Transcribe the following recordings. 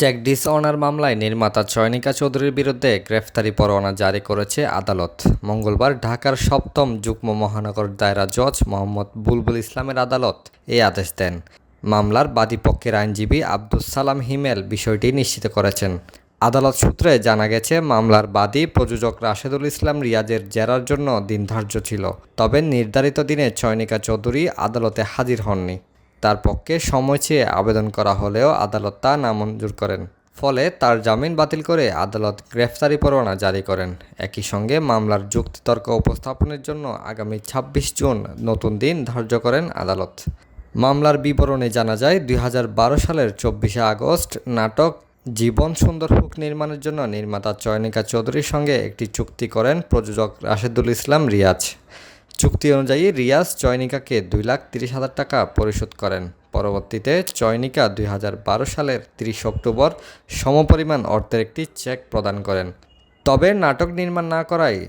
Check dishonour মামলায় নির্মাতা চয়নিকা চৌধুরীর বিরুদ্ধে গ্রেফতারি পরোয়ানা জারি করেছে আদালত। মঙ্গলবার ঢাকার সপ্তম যুগ্ম মহানগর দায়রা জজ মোহাম্মদ বুলবুল ইসলামের আদালত এই আদেশ দেন। মামলার বাদীপক্ষের আইনজীবী আব্দুস সালাম হিমেল বিষয়টি নিশ্চিত করেছেন। আদালত সূত্রে জানা গেছে, মামলার বাদী প্রযোজক রাশেদুল ইসলাম রিয়াজের জেরার জন্য দিন ধার্য ছিল। তবে নির্ধারিত দিনে চয়নিকা চৌধুরী আদালতে হাজির হননি। তার পক্ষে সময় চেয়ে আবেদন করা হলেও আদালত তা নামঞ্জুর করেন। ফলে তার জামিন বাতিল করে আদালত গ্রেফতারি পরোয়ানা জারি করেন। একই সঙ্গে মামলার যুক্তিতর্ক উপস্থাপনের জন্য আগামী ছাব্বিশ জুন নতুন দিন ধার্য করেন আদালত। মামলার বিবরণে জানা যায়, দুই হাজার বারো সালের চব্বিশে আগস্ট নাটক জীবন সুন্দর হুক নির্মাণের জন্য নির্মাতা চয়নিকা চৌধুরীর সঙ্গে একটি চুক্তি করেন প্রযোজক রাশেদুল ইসলাম রিয়াজ। চুক্তি অনুযায়ী রিয়াজ চয়নিকাকে দুই লাখ তিরিশ হাজার টাকা পরিশোধ করেন। পরবর্তীতে চয়নিকা দুই হাজার বারো সালের তিরিশ অক্টোবর সমপরিমাণ অর্থের একটি চেক প্রদান করেন। তবে নাটক নির্মাণ না করায়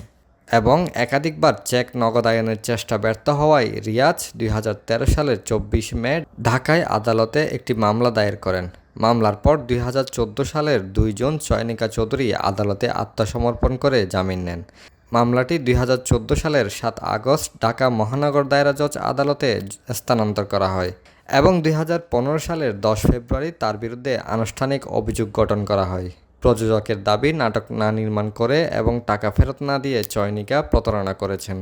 এবং একাধিকবার চেক নগদায়নের চেষ্টা ব্যর্থ হওয়ায় রিয়াজ দুই হাজার তেরো সালের চব্বিশ মে ঢাকায় আদালতে একটি মামলা দায়ের করেন। মামলার পর দুই হাজার চোদ্দ সালের দুই জুন চয়নিকা চৌধুরী আদালতে আত্মসমর্পণ করে জামিন নেন। মামলাটি দুই হাজার চৌদ্দ সালের সাত আগস্ট ঢাকা মহানগর দায়রা জজ আদালতে স্থানান্তর করা হয় এবং দুই হাজার পনেরো সালের দশ ফেব্রুয়ারি তার বিরুদ্ধে আনুষ্ঠানিক অভিযোগ গঠন করা হয়। প্রযোজকের দাবি, নাটক না নির্মাণ করে এবং টাকা ফেরত না দিয়ে চয়নিকা প্রতারণা করেছেন।